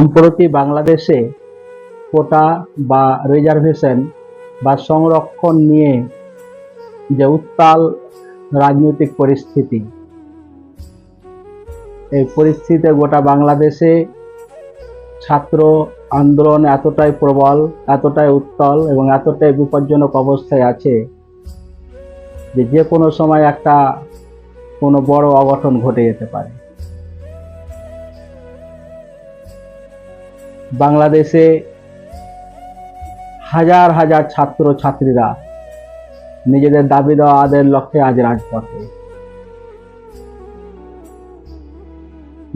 সম্প্রতি বাংলাদেশে কোটা বা রিজার্ভেশন বা সংরক্ষণ নিয়ে যে উত্তাল রাজনৈতিক পরিস্থিতি, এই পরিস্থিতিতে গোটা বাংলাদেশে ছাত্র আন্দোলন এতটাই প্রবল, এতটাই উত্তল এবং এতটাই বিপজ্জনক অবস্থায় আছে যে যে কোনো সময় একটা কোনো বড় অঘটন ঘটে যেতে পারে। বাংলাদেশে হাজার হাজার ছাত্র ছাত্রীরা নিজেদের দাবি দেওয়া আদের লক্ষ্যে আজ রাজপথে।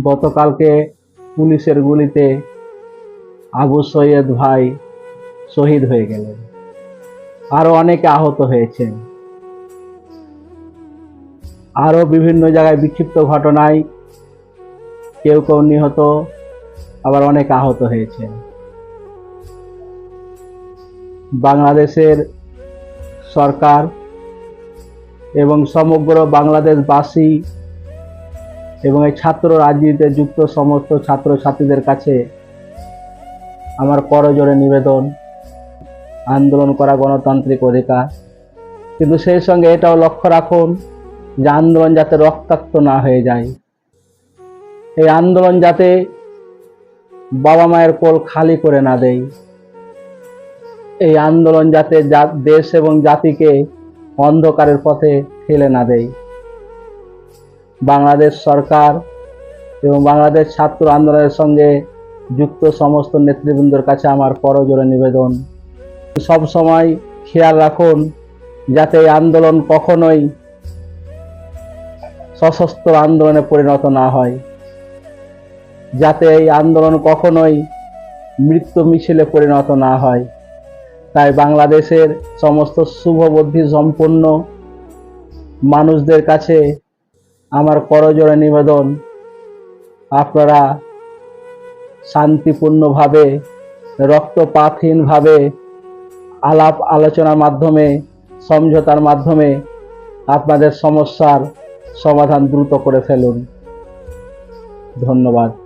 গতকালকে পুলিশের গুলিতে আবু সৈয়দ ভাই শহীদ হয়ে গেলেন। আরও অনেকে আহত হয়েছেন। আরও বিভিন্ন জায়গায় বিক্ষিপ্ত ঘটনায় কেউ কেউ নিহত আবার অনেক আহত হয়েছে। বাংলাদেশের সরকার এবং সমগ্র বাংলাদেশবাসী এবং এই ছাত্র রাজনীতিতে যুক্ত সমস্ত ছাত্র ছাত্রীদের কাছে আমার করজোরে নিবেদন, আন্দোলন করা গণতান্ত্রিক অধিকার। কিন্তু সেই সঙ্গে এটাও লক্ষ্য রাখুন যে আন্দোলন যাতে রক্তাক্ত না হয়ে যায়। এই আন্দোলন যাতে বাবা মায়ের কোল খালি করে না দেয় এই আন্দোলন যাতে দেশ এবং জাতিকে অন্ধকারের পথে ঠেলে না দেয় বাংলাদেশ সরকার এবং বাংলাদেশ ছাত্র আন্দোলনের সঙ্গে যুক্ত সমস্ত নেতৃবৃন্দর কাছে আমার করজোরে নিবেদন। সব সময় খেয়াল রাখুন, যাতে এই আন্দোলন কখনোই সশস্ত্র আন্দোলনে পরিণত না হয়। যাতে এই আন্দোলন কখনোই মৃত্যু মিছিলে পরিণত না হয়। তাই বাংলাদেশের সমস্ত শুভবুদ্ধি সম্পন্ন মানুষদের কাছে আমার করজোড়ে নিবেদন, আপনারা শান্তিপূর্ণভাবে, রক্তপাতহীনভাবে আলাপ আলোচনার মাধ্যমে, সমঝোতার মাধ্যমে আপনাদের সমস্যার সমাধান দ্রুত করে ফেলুন। ধন্যবাদ।